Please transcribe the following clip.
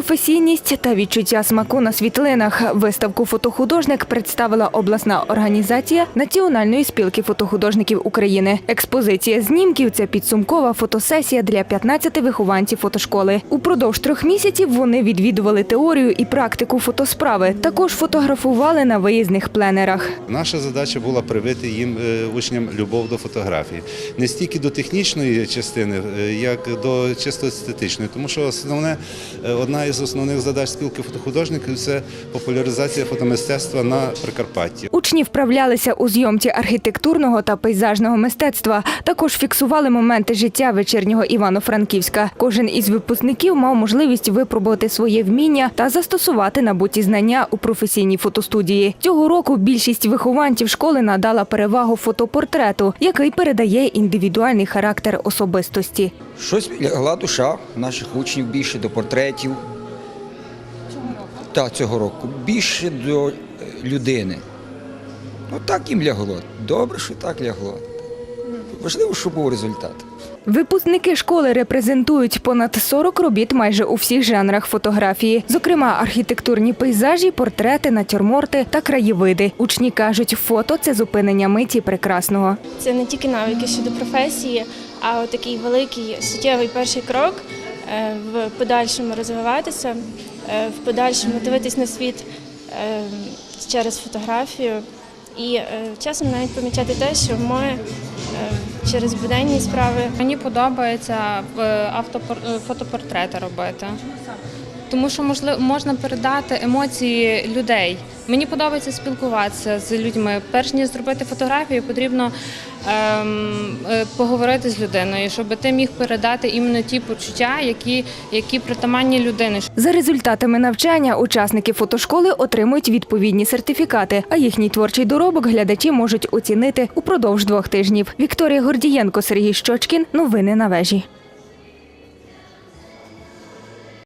Професійність та відчуття смаку на світлинах. Виставку фотохудожник представила обласна організація Національної спілки фотохудожників України. Експозиція знімків це підсумкова фотосесія для 15 вихованців фотошколи. Упродовж трьох місяців вони відвідували теорію і практику фотосправи. Також фотографували на виїзних пленерах. Наша задача була привити їм е, учням любов до фотографії, не стільки до технічної частини, е, як до чисто естетичної, тому що основне е, одна із основних задач спілки фотохудожників це популяризація фотомистецтва на Прикарпатті. Учні вправлялися у зйомці архітектурного та пейзажного мистецтва. Також фіксували моменти життя вечірнього Івано-Франківська. Кожен із випускників мав можливість випробувати своє вміння та застосувати набуті знання у професійній фотостудії. Цього року більшість вихованців школи надала перевагу фотопортрету, який передає індивідуальний характер особистості. Щось лягла душа наших учнів більше до портретів. Так, цього року. Більше до е, людини. Ну так їм лягло. Добре, що так лягло. Важливо, щоб був результат. Випускники школи репрезентують понад 40 робіт майже у всіх жанрах фотографії, зокрема архітектурні пейзажі, портрети, натюрморти та краєвиди. Учні кажуть, фото це зупинення миті прекрасного. Це не тільки навики щодо професії, а такий великий суттєвий перший крок е, в подальшому розвиватися, в подальшому дивитись на світ е, через фотографію і е, часом навіть помічати те, що ми е, через буденні справи Мені подобається е, автопор- е, фотопортрети робити. Тому що можливо можна передати емоції людей. Мені подобається спілкуватися з людьми. Перш ніж зробити фотографію, потрібно ем, е, поговорити з людиною, щоб ти міг передати іменно ті почуття, які, які притаманні людини. За результатами навчання учасники фотошколи отримують відповідні сертифікати, а їхній творчий доробок глядачі можуть оцінити упродовж двох тижнів. Вікторія Гордієнко, Сергій Щочкін. Новини на вежі.